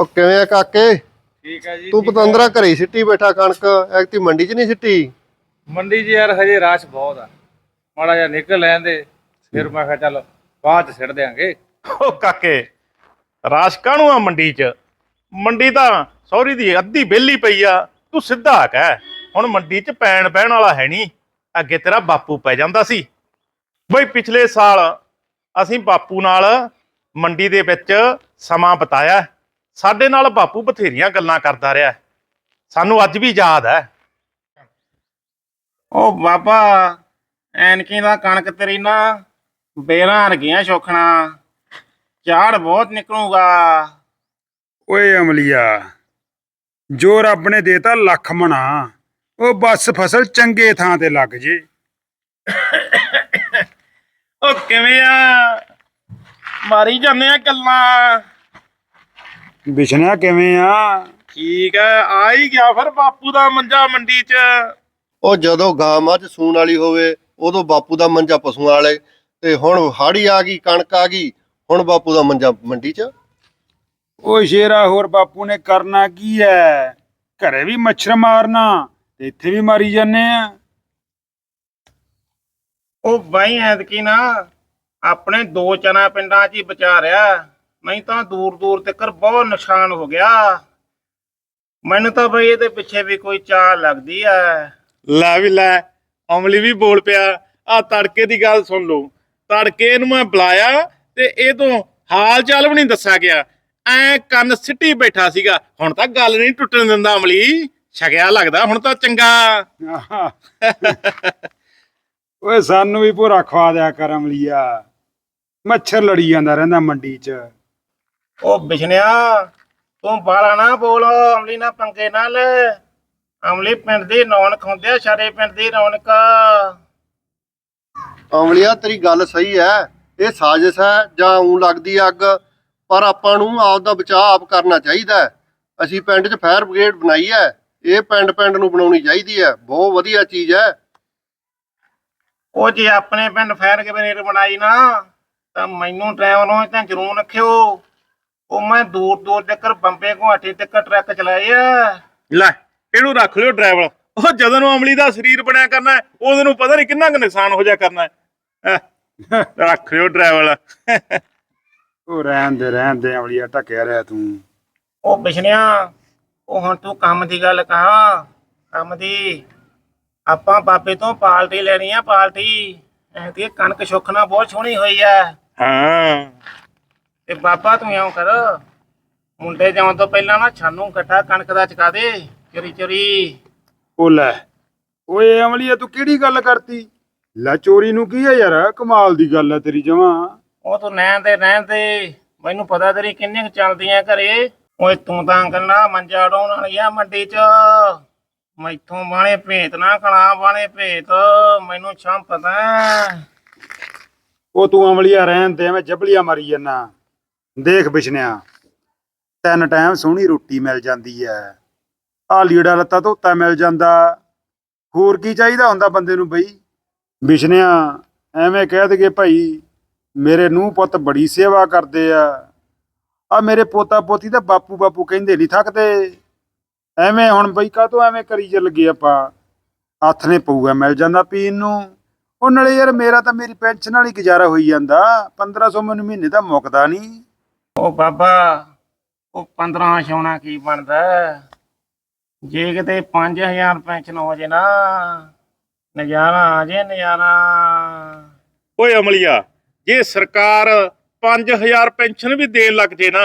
ਉਹ ਕਿਵੇਂ ਆ ਕਾਕੇ? ਠੀਕ ਹੈ ਜੀ ਤੂੰ ਪਤੰਦਰਾ ਘਰੇ ਸਿੱਟੀ ਬੈਠਾ ਕਣਕ ਐਕਤੀ ਮੰਡੀ 'ਚ ਨਹੀਂ ਸਿੱਟੀ? ਮੰਡੀ 'ਚ ਯਾਰ ਹਜੇ ਰਾਸ਼ ਬਹੁਤ ਆ। ਮਾੜਾ ਜਿਹਾ ਨਿਕਲ ਲੈਂਦੇ ਫਿਰ ਮੈਂ ਕਿਹਾ ਚੱਲ ਬਾਅਦ 'ਚ ਸਿੱਟ ਦਿਆਂਗੇ। ਓ ਕਾਕੇ ਰਾਸ਼ ਕਾਹਨੂੰ ਆ ਮੰਡੀ 'ਚ? ਮੰਡੀ ਤਾਂ ਸੌਰੀ ਦੀ ਅੱਧੀ ਬੇਲੀ ਪਈ ਆ ਤੂੰ ਸਿੱਧਾ ਕਹਿ ਹੁਣ ਮੰਡੀ 'ਚ ਪੈਣ ਪੈਣ ਵਾਲਾ ਹੈ ਨਹੀਂ ਅੱਗੇ ਤੇਰਾ ਬਾਪੂ ਪੈ ਜਾਂਦਾ ਸੀ। ਬਈ ਪਿਛਲੇ ਸਾਲ ਅਸੀਂ ਬਾਪੂ ਨਾਲ ਮੰਡੀ ਦੇ ਵਿੱਚ ਸਮਾਂ ਬਿਤਾਇਆ। ਸਾਡੇ ਨਾਲ ਬਾਪੂ ਬਥੇਰੀਆਂ ਗੱਲਾਂ ਕਰਦਾ ਰਿਹਾ ਸਾਨੂੰ ਅੱਜ ਵੀ ਯਾਦ ਹੈ। ਉਹ ਬਾਬਾ ਐਨਕੀ ਦਾ ਕਣਕ ਤੇਰੀ ਨਾ ਬੇਰਾਂ ਰਗੀਆਂ ਸ਼ੋਖਣਾ। ਝਾੜ ਬਹੁਤ ਨਿਕਲੂਗਾ। ਓਏ ਅਮਲੀਆ ਜੋ ਰੱਬ ਨੇ ਦੇਤਾ ਲੱਖ ਮਣਾ ਉਹ ਬਸ ਫਸਲ ਚੰਗੇ ਥਾਂ ਤੇ ਲੱਗ ਜੇ। ਓ ਕਿਵੇਂ ਆ? ਮਾਰੀ ਜਾਂਦੇ ਆ ਗੱਲਾਂ। ਵਿਛਣਾ ਕਿਵੇਂ ਆ? ਠੀਕ ਹੈ ਆ ਹੀ ਗਿਆ ਫਿਰ ਬਾਪੂ ਦਾ ਮੰਜਾ ਮੰਡੀ 'ਚ। ਉਹ ਜਦੋਂ ਗਾਂ ਮੱਝ ਸੂਣ ਵਾਲੀ ਹੋਵੇ ਉਦੋਂ ਬਾਪੂ ਦਾ ਮੰਜਾ ਪਸ਼ੂਆਂ ਵਾਲੇ ਤੇ ਹੁਣ ਹਾੜੀ ਆ ਗਈ ਕਣਕ ਆ ਗਈ ਹੁਣ ਬਾਪੂ ਦਾ ਮੰਜਾ ਮੰਡੀ 'ਚ? ਓ ਸ਼ੇਰਾ ਹੋਰ ਬਾਪੂ ਨੇ ਕਰਨਾ ਕੀ ਐ? ਘਰੇ ਵੀ ਮੱਛਰ ਮਾਰਨਾ ਤੇ ਇੱਥੇ ਵੀ ਮਾਰੀ ਜਾਂਦੇ ਆ। ਉਹ ਬਾਈ ਐਤਕੀ ਨਾ ਆਪਣੇ ਦੋ ਚਨਾ ਪਿੰਡਾਂ 'ਚ ਹੀ ਬਚਾ ਰਿਹਾ ਨਹੀਂ ਤਾਂ ਦੂਰ ਦੂਰ ਤੱਕ ਬਹੁਤ ਨੁਕਸਾਨ ਹੋ ਗਿਆ। ਮੈਨੂੰ ਤਾਂ ਬਈ ਇਹਦੇ ਪਿੱਛੇ ਵੀ ਕੋਈ ਚਾਲ ਲੱਗਦੀ ਐ ਲੈ ਵੀ ਲੈ ਅਮਲੀ ਵੀ ਬੋਲ ਪਿਆ ਆ ਤੜਕੇ ਦੀ ਗੱਲ ਸੁਣ ਲਓ। ਤੜਕੇ ਇਹਨੂੰ ਮੈਂ ਬੁਲਾਇਆ ਤੇ ਇਹ ਤੋਂ ਹਾਲ ਚਾਲ ਵੀ ਨਹੀਂ ਦੱਸਿਆ ਗਿਆ। ਐ ਕੰਨ ਸਿੱਟੀ ਬੈਠਾ ਸੀਗਾ। ਹੁਣ ਤਾਂ ਗੱਲ ਨਹੀਂ ਟੁੱਟਣ ਦਿੰਦਾ ਅਮਲੀ। ਛਕਿਆ ਲੱਗਦਾ ਹੁਣ ਤਾਂ ਚੰਗਾ। ਆਹਾ। ਓਏ ਸਾਨੂੰ ਵੀ ਭੋਰਾ ਖਵਾ ਦਿਆ ਕਰ ਅਮਲੀਆ। ਮੱਛਰ ਲੜੀ ਜਾਂਦਾ ਰਹਿੰਦਾ ਮੰਡੀ 'ਚ। ਉਹ ਬਿਸ਼ਨਿਆ ਤੂੰ ਬਾਲਾ ਨਾ ਬੋਲ ਅਮਲੀ ਨਾ ਪੰਗੇ ਨਾ ਲੈ ਅਮਲੀ ਪਿੰਡ ਦੀ ਰੌਣਕ ਹੁੰਦੀ ਆ ਸਾਰੇ ਪਿੰਡ ਦੀ ਰੌਣਕ। ਅਮਲੀਆ ਤੇਰੀ ਗੱਲ ਸਹੀ ਹੈ ਇਹ ਸਾਜ਼ਿਸ਼ ਹੈ ਜਾਂ ਉਂ ਲੱਗਦੀ ਆ ਅੱਗ। ਪਰ ਆਪਾਂ ਨੂੰ ਆਪ ਦਾ ਬਚਾਅ ਆਪ ਕਰਨਾ ਚਾਹੀਦਾ ਹੈ। ਅਸੀਂ ਪਿੰਡ 'ਚ ਫਾਇਰ ਬ੍ਰਿਗੇਡ ਬਣਾਈ ਹੈ ਇਹ ਪਿੰਡ ਪਿੰਡ ਨੂੰ ਬਣਾਉਣੀ ਚਾਹੀਦੀ ਹੈ ਬਹੁਤ ਵਧੀਆ ਚੀਜ਼ ਹੈ ਉਹ ਜੇ ਆਪਣੇ ਪਿੰਡ ਫਾਇਰ ਬ੍ਰਿਗੇਡ ਬਣਾਈ ਨਾ ਤਾਂ ਮੈਨੂੰ ਡਰਾਈਵਰੋਂ ਤਾਂ ਜ਼ਰੂਰ ਰੱਖਿਓ। ਉਹ ਮੈਂ ਦੂਰ ਦੂਰ ਤੱਕ ਬੰਬੇ ਗੁਹਾਟੀ ਤੱਕ ਟਰੱਕ ਚਲਾਏ ਆ। ਲੈ ਇਹਨੂੰ ਰੱਖ ਲਿਓ ਡਰਾਈਵਰ। ਉਹ ਜਦੋਂ ਨੂੰ ਅਮਲੀ ਦਾ ਸਰੀਰ ਬਣਿਆ ਕਰਨਾ ਹੈ, ਨੂੰ ਪਤਾ ਨਹੀਂ ਕਿੰਨਾ ਕੁ ਨੁਕਸਾਨ ਹੋ ਜਾ ਕਰਨਾ ਹੈ। ਹੈਂ। ਰੱਖ ਲਿਓ ਡਰਾਈਵਰ। ਉਹ ਰਹਿਣ ਦੇ ਰਹਿਣ ਦੇ ਅਮਲੀਆ ਟੱਕਿਆ ਰਿਹਾ ਤੂੰ। ਉਹ ਬਿਸ਼ਨਿਆ ਉਹ ਹੁਣ ਤੂੰ ਕੰਮ ਦੀ ਗੱਲ ਕਹਾ। ਕੰਮ ਦੀ ਆਪਾਂ ਬਾਬੇ ਤੋਂ ਪਾਲਟੀ ਲੈਣੀ ਆ ਪਾਲਟੀ। ਐਂਦੀ ਕਣਕ ਸੁੱਖਣਾ ਬਹੁਤ ਸੋਹਣੀ ਹੋਈ ਆ। ਹਾਂ। ਤੇ ਬਾਬਾ ਤੂੰ ਇਉਂ ਕਰ। ਮੁੰਡੇ ਜਾਣ ਤੋਂ ਪਹਿਲਾਂ ਨਾ ਛਾਨੂੰ ਇਕੱਠਾ ਕਣਕ ਦਾ ਚਕਾ ਦੇ ਚੋਰੀ ਚੋਰੀ। ਉਹ ਲੈ ਓਏ ਅਮਲੀਆ ਤੂੰ ਕਿਹੜੀ ਗੱਲ ਕਰਤੀ? ਲੈ ਚੋਰੀ ਨੂੰ ਕੀ ਹੈ ਯਾਰ ਕਮਾਲ ਦੀ ਗੱਲ ਹੈ ਤੇਰੀ ਜਮਾਂ। ਉਹ ਤੂੰ ਰਹਿਣ ਦੇ ਰਹਿਣ ਦੇ। ਮੈਨੂੰ ਪਤਾ ਤੇਰੀ ਕਿੰਨੇ ਚੱਲਦੀਆਂ ਘਰੇ। ਓਏ ਤੂੰ ਤਾਂ ਕੰਨਾ ਮੰਜਾ ਡਾਉਣ ਵਾਲੀ ਆ ਮੰਡੀ 'ਚ। ਮੈਥੋਂ ਬਾਣੇ ਭੇਤ ਨਾ ਕਣਾ ਬਾਣੇ ਭੇਤ। ਮੈਨੂੰ ਛਾਂ ਪਤਾ। ਉਹ ਤੂੰ ਅਮਲੀਆ ਰਹਿਣ ਦੇ ਮੈਂ ਜਬਲੀਆ ਮਾਰੀ ਜੰਨਾ। ਦੇਖ ਬਿਸ਼ਨਿਆ ਤਿੰਨ ਟਾਈਮ ਸੋਹਣੀ ਰੋਟੀ ਮਿਲ ਜਾਂਦੀ ਐ। ਆ ਲੀੜਾ ਲੱਤਾ ਧੋਤਾ ਮਿਲ ਜਾਂਦਾ। ਹੋਰ ਕੀ ਚਾਹੀਦਾ ਹੁੰਦਾ ਬੰਦੇ ਨੂੰ ਬਈ? ਬਿਸ਼ਨਿਆ ਐਵੇਂ ਕਹਿ ਦਗੇ ਭਾਈ, ਮੇਰੇ ਨੂੰ ਪੁੱਤ ਬੜੀ ਸੇਵਾ ਕਰਦੇ ਆ। ਆ ਮੇਰੇ ਪੋਤਾ ਪੋਤੀ ਤਾਂ ਬਾਪੂ ਬਾਪੂ ਕਹਿੰਦੇ ਨਹੀਂ ਥੱਕਦੇ। ਐਵੇਂ ਹੁਣ ਬਈ ਕਾਹਤੋਂ ਐਵੇਂ ਕਰੀ ਚੱਲ ਗਏ ਆਪਾਂ? ਹੱਥ ਨੇ ਪਊਗਾ ਮਿਲ ਜਾਂਦਾ ਪੀਣ ਨੂੰ। ਉਹ ਨਾਲੇ ਯਾਰ ਮੇਰਾ ਤਾਂ ਮੇਰੀ ਪੈਨਸ਼ਨ ਨਾਲ ਹੀ ਗੁਜ਼ਾਰਾ ਹੋਈ ਜਾਂਦਾ। 1500 ਮੈਨੂੰ ਮਹੀਨੇ ਦਾ ਮੁੱਕਦਾ ਨਹੀਂ ਉਹ ਬਾਬਾ ਉਹ 15 ਛਾਉਣਾ ਕੀ ਬਣਦਾ? ਜੇ ਕਿਤੇ 5000 ਪੈਨਸ਼ਨ ਹੋ ਜੇ ਨਾ ਨਜ਼ਾਰਾ ਆ ਜੇ ਨਜ਼ਾਰਾ। ਓਏ ਅਮਲੀਆ ਜੇ ਸਰਕਾਰ 5000 ਪੈਨਸ਼ਨ ਵੀ ਦੇਣ ਲੱਗ ਜੇ ਨਾ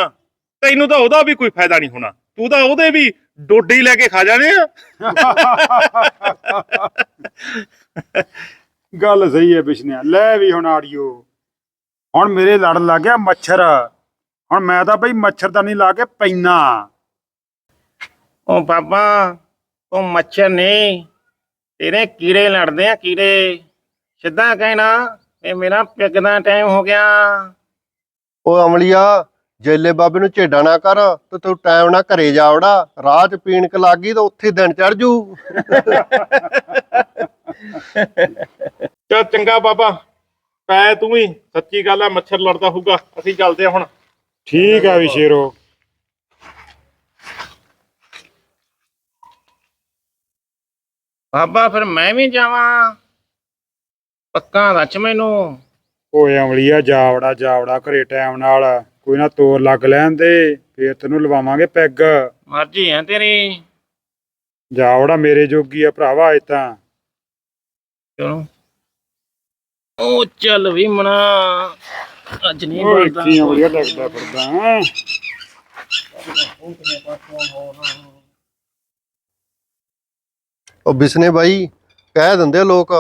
ਤੈਨੂੰ ਤਾਂ ਉਹਦਾ ਵੀ ਕੋਈ ਫਾਇਦਾ ਨਹੀਂ ਹੋਣਾ। ਤੂੰ ਤਾਂ ਉਹਦੇ ਵੀ ਡੋਡੇ ਲੈ ਕੇ ਖਾ ਜਾਣੇ ਆ। ਗੱਲ ਸਹੀ ਹੈ ਬਿਸ਼ਨਿਆ ਲੈ ਵੀ ਹੁਣ ਆੜੀਓ। ਹੁਣ ਮੇਰੇ ਲੜ ਲੱਗ ਗਿਆ ਮੱਛਰ। ਹੁਣ ਮੈਂ ਤਾਂ ਬਈ ਮੱਛਰਦਾਨੀ ਲਾ ਕੇ ਪੈਣਾ ਉਹ ਬਾਬਾ ਉਹ ਮੱਛਰ ਨਹੀਂ। ਤੇਰੇ ਕੀੜੇ ਲੜਦੇ ਆ ਕੀੜੇ। ਸਿੱਧਾ ਕਹਿਣਾ ਇਹ ਮੇਰਾ ਪਿੱਗ ਦਾ ਟਾਈਮ ਹੋ ਗਿਆ। ਉਹ ਅਮਲੀਆ ਜੇਲੇ ਬਾਬੇ ਨੂੰ ਝੇਡਾ ਨਾ ਕਰ ਤੇ ਤੂੰ ਟਾਈਮ ਨਾਲ ਘਰੇ ਜਾ ਵੜਾ। ਰਾਹ 'ਚ ਪੀਣ ਕ ਲੱਗੀ ਤਾਂ ਉੱਥੇ ਦਿਨ ਚੜ ਜੂ। ਚੱਲ ਚੰਗਾ ਬਾਬਾ ਪੈ ਤੂੰ ਵੀ ਸੱਚੀ ਗੱਲ ਆ ਮੱਛਰ ਲੜਦਾ ਹੋਊਗਾ। ਅਸੀਂ ਚੱਲਦੇ ਆ ਹੁਣ। ਠੀਕ ਆ ਵੀ ਸ਼ੇਰੋ। ਬਾਬਾ ਫਿਰ ਮੈਂ ਵੀ ਜਾਵਾਂ। ਪੱਕਾ ਰੱਚ ਮੈਨੂੰ। ਓਏ ਅਮਲੀਆ ਜਾਵੜਾ ਜਾਵੜਾ ਘਰੇ ਟਾਈਮ ਨਾਲ। ਕੋਈ ਨਾ ਤੋਰ ਲੱਗ ਲੈਣ ਦੇ ਫੇਰ ਤੈਨੂੰ ਲਵਾਵਾਂਗੇ ਪੈਗ। ਮਰਜ਼ੀ ਆ ਤੇਰੀ। ਜਾਵੜਾ ਮੇਰੇ ਜੋਗੀ ਆ ਭਰਾਵਾ ਇਹ ਤਾਂ। ਚਲੋ। ਉਹ ਚੱਲ ਵੀ ਮਣਾ ਅੱਜ ਨਹੀਂ ਓਏ ਬਣਦਾ ਕੀ ਅਮਲੀਆ ਲੱਗਦਾ ਫਿਰਦਾ ਉਹ ਬਿਸਨੇ ਬਾਈ ਕਹਿ ਦਿੰਦੇ ਆ ਲੋਕ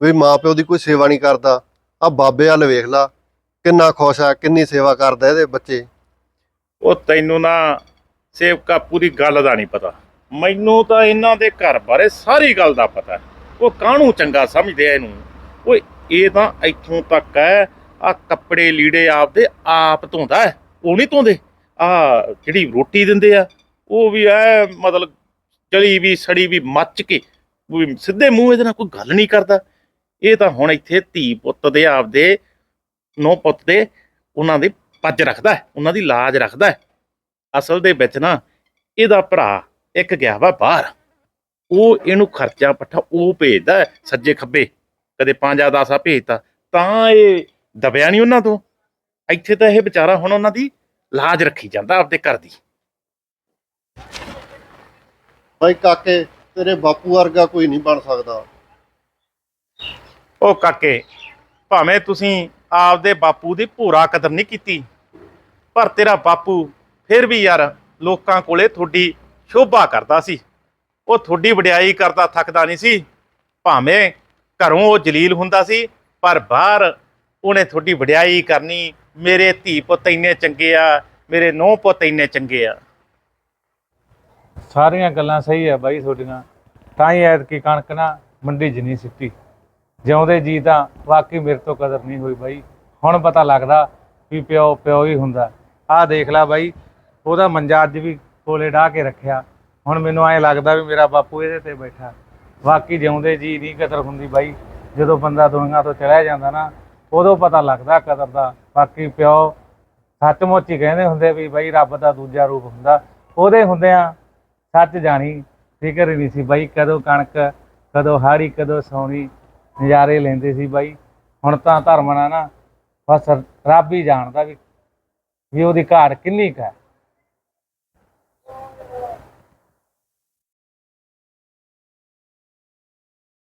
ਵੀ ਮਾਪਿਓ ਦੀ ਕੋਈ ਸੇਵਾ ਨਹੀਂ ਕਰਦਾ। ਆ ਬਾਬੇ ਵੱਲ ਵੇਖ ਲਾ ਕਿੰਨਾ ਖੁਸ਼ ਆ ਕਿੰਨੀ ਸੇਵਾ ਕਰਦਾ ਇਹਦੇ ਬੱਚੇ। ਉਹ ਤੈਨੂੰ ਨਾ ਸੇਵਕਾ ਪੂਰੀ ਗੱਲ ਦਾ ਨਹੀਂ ਪਤਾ। ਮੈਨੂੰ ਤਾਂ ਇਹਨਾਂ ਦੇ ਘਰ ਬਾਰੇ ਸਾਰੀ ਗੱਲ ਦਾ ਪਤਾ। ਉਹ ਕਾਹਨੂੰ ਚੰਗਾ ਸਮਝਦੇ ਆ ਇਹਨੂੰ? ਓਏ ਇਹ ਤਾਂ ਇੱਥੋਂ ਤੱਕ ਹੈ ਆ ਕੱਪੜੇ ਲੀੜੇ ਆਪਦੇ ਆਪ ਧੋਂਦਾ ਉਹ ਨਹੀਂ ਧੋਂਦੇ। ਆ ਜਿਹੜੀ ਰੋਟੀ ਦਿੰਦੇ ਆ, ਉਹ ਵੀ ਐ ਮਤਲਬ ਚਲੀ ਵੀ, ਸੜੀ ਵੀ, ਮੱਚ ਕੇ ਸਿੱਧੇ ਮੂੰਹ ਇਹਦੇ ਨਾਲ ਕੋਈ ਗੱਲ ਨਹੀਂ ਕਰਦਾ। ਇਹ ਤਾਂ ਹੁਣ ਇੱਥੇ ਧੀ ਪੁੱਤ ਦੇ ਆਪਦੇ, ਨੋ ਪੁੱਤ ਦੇ ਉਹਨਾਂ ਦੇ ਪੱਜ ਰੱਖਦਾ ਉਹਨਾਂ ਦੀ ਲਾਜ ਰੱਖਦਾ ਅਸਲ ਦੇ ਵਿੱਚ ਨਾ ਇਹਦਾ ਭਰਾ ਇੱਕ ਗਿਆ ਵਾ ਬਾਹਰ। ਉਹ ਇਹਨੂੰ ਖਰਚਾ ਪੱਠਾ ਉਹ ਭੇਜਦਾ ਸੱਜੇ ਖੱਬੇ, ਕਦੇ ਪੰਜਾ ਦਾਸਾ ਭੇਜਤਾ। ਤਾਂ ਇਹ ਦਬਿਆ ਨਹੀਂ ਉਹਨਾਂ ਤੋਂ। ਇੱਥੇ ਤਾਂ ਇਹ ਵਿਚਾਰਾ ਹੁਣ ਉਹਨਾਂ ਦੀ ਲਾਜ ਰੱਖੀ ਜਾਂਦਾ ਆਪਦੇ ਘਰ ਦੀ। ਬਾਈ ਕਾਕੇ ਤੇਰੇ ਬਾਪੂ ਵਰਗਾ ਕੋਈ ਨਹੀਂ ਬਣ ਸਕਦਾ। ਉਹ ਕਾਕੇ ਭਾਵੇਂ ਤੁਸੀਂ ਆਪਦੇ ਬਾਪੂ ਦੀ ਪੂਰਾ ਕਦਰ ਨਹੀਂ ਕੀਤੀ ਪਰ ਤੇਰਾ ਬਾਪੂ ਫਿਰ ਵੀ ਯਾਰ ਲੋਕਾਂ ਕੋਲੇ ਤੁਹਾਡੀ ਸ਼ੋਭਾ ਕਰਦਾ ਸੀ। ਉਹ ਤੁਹਾਡੀ ਵਡਿਆਈ ਕਰਦਾ ਥੱਕਦਾ ਨਹੀਂ ਸੀ। ਭਾਵੇਂ ਘਰੋਂ ਉਹ ਜਲੀਲ ਹੁੰਦਾ ਸੀ ਪਰ ਬਾਹਰ ਉਹਨੇ ਤੁਹਾਡੀ ਵਡਿਆਈ ਕਰਨੀ, ਮੇਰੇ ਧੀ ਪੁੱਤ ਇੰਨੇ ਚੰਗੇ ਆ, ਮੇਰੇ ਨੂੰਹ ਪੁੱਤ ਇੰਨੇ ਚੰਗੇ ਆ। ਸਾਰੀਆਂ ਗੱਲਾਂ ਸਹੀ ਆ ਬਾਈ ਤੁਹਾਡੀਆਂ। ਤਾਂ ਹੀ ਐਤਕੀ ਕਣਕ ਨਾ ਮੰਡੀ 'ਚ ਨਹੀਂ ਸਿੱਟੀ। ਜਿਉਂਦੇ ਜੀ ਤਾਂ ਵਾਕਈ ਮੇਰੇ ਤੋਂ ਕਦਰ ਨਹੀਂ ਹੋਈ ਬਾਈ। ਹੁਣ ਪਤਾ ਲੱਗਦਾ ਵੀ ਪਿਓ ਪਿਓ ਹੀ ਹੁੰਦਾ। ਆਹ ਦੇਖ ਲੈ ਬਾਈ, ਉਹਦਾ ਮੰਜਾ ਅੱਜ ਵੀ ਕੋਲੇ ਢਾ ਕੇ ਰੱਖਿਆ। ਹੁਣ ਮੈਨੂੰ ਐਂ ਲੱਗਦਾ ਵੀ ਮੇਰਾ ਬਾਪੂ ਇਹਦੇ ਤੇ ਬੈਠਾ। ਵਾਕਈ ਜਿਉਂਦੇ ਜੀ ਨਹੀਂ ਕਦਰ ਹੁੰਦੀ ਬਾਈ। ਜਦੋਂ ਬੰਦਾ ਦੁਨੀਆ ਤੋਂ ਚਲਿਆ ਜਾਂਦਾ ਨਾ ਉਦੋਂ ਪਤਾ ਲੱਗਦਾ ਕਦਰ ਦਾ। ਬਾਕੀ ਪਿਓ ਸੱਚਮੁੱਚ ਹੀ ਕਹਿੰਦੇ ਹੁੰਦੇ ਵੀ ਬਈ ਰੱਬ ਦਾ ਦੂਜਾ ਰੂਪ ਹੁੰਦਾ। ਉਹਦੇ ਹੁੰਦਿਆਂ ਸੱਚ ਜਾਣੀ, ਫਿਕਰ ਹੀ ਨਹੀਂ ਸੀ ਬਾਈ ਕਦੋਂ ਕਣਕ, ਕਦੋਂ ਹਾੜੀ, ਕਦੋਂ ਸੌਣੀ, ਨਜ਼ਾਰੇ ਲੈਂਦੇ ਸੀ ਬਾਈ। ਹੁਣ ਤਾਂ ਧਰਮ ਨਾਲ ਨਾ ਬਸ ਰੱਬ ਹੀ ਜਾਣਦਾ ਵੀ ਵੀ ਉਹਦੀ ਘਾਟ ਕਿੰਨੀ ਕੁ ਹੈ।